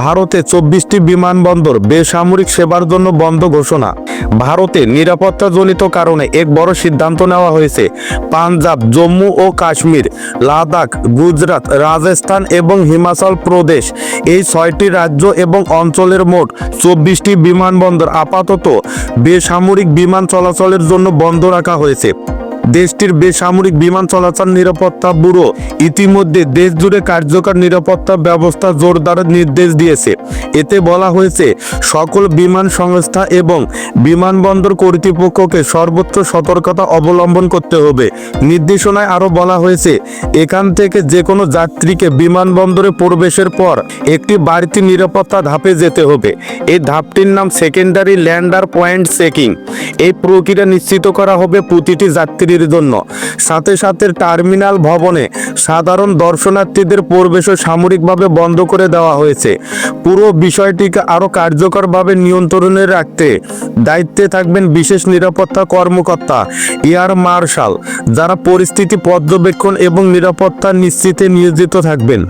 ভারতে চব্বিশটি বিমানবন্দর বেসামরিক সেবার জন্য বন্ধ ঘোষণা। ভারতে নিরাপত্তাজনিত কারণে এক বড় সিদ্ধান্ত নেওয়া হয়েছে। পাঞ্জাব, জম্মু ও কাশ্মীর, লাদাখ, গুজরাট, রাজস্থান এবং হিমাচল প্রদেশ এই ছয়টি রাজ্য এবং অঞ্চলের মোট চব্বিশটি বিমানবন্দর আপাতত বেসামরিক বিমান চলাচলের জন্য বন্ধ রাখা হয়েছে। দেশটির বেসামরিক বিমান চলাচল নিরাপত্তা ব্যুরো ইতিমধ্যে দেশ জুড়ে কার্যকর নিরাপত্তা ব্যবস্থা জোরদারের নির্দেশ দিয়েছে। এতে বলা হয়েছে, সকল বিমান সংস্থা এবং বিমানবন্দর কর্তৃপক্ষকে সর্বোচ্চ সতর্কতা অবলম্বন করতে হবে। নির্দেশনায় আরও বলা হয়েছে, এখান থেকে যে কোনো যাত্রীকে বিমানবন্দরে প্রবেশের পর একটি বাড়তি নিরাপত্তা ধাপে যেতে হবে। এই ধাপটির নাম সেকেন্ডারি ল্যান্ডার পয়েন্ট চেকিং এই প্রক্রিয়া নিশ্চিত করা হবে প্রতিটি যাত্রীর জন্য সাথে সাথে টার্মিনাল ভবনে সাধারণ দর্শনার্থীদের প্রবেশও সামরিকভাবে বন্ধ করে দেওয়া হয়েছে। পুরো বিষয়টিকে আরও কার্যকরভাবে নিয়ন্ত্রণে রাখতে দায়িত্বে থাকবেন বিশেষ নিরাপত্তা কর্মকর্তা এয়ার মার্শাল, যারা পরিস্থিতি পর্যবেক্ষণ এবং নিরাপত্তা নিশ্চিতে নিয়োজিত থাকবেন।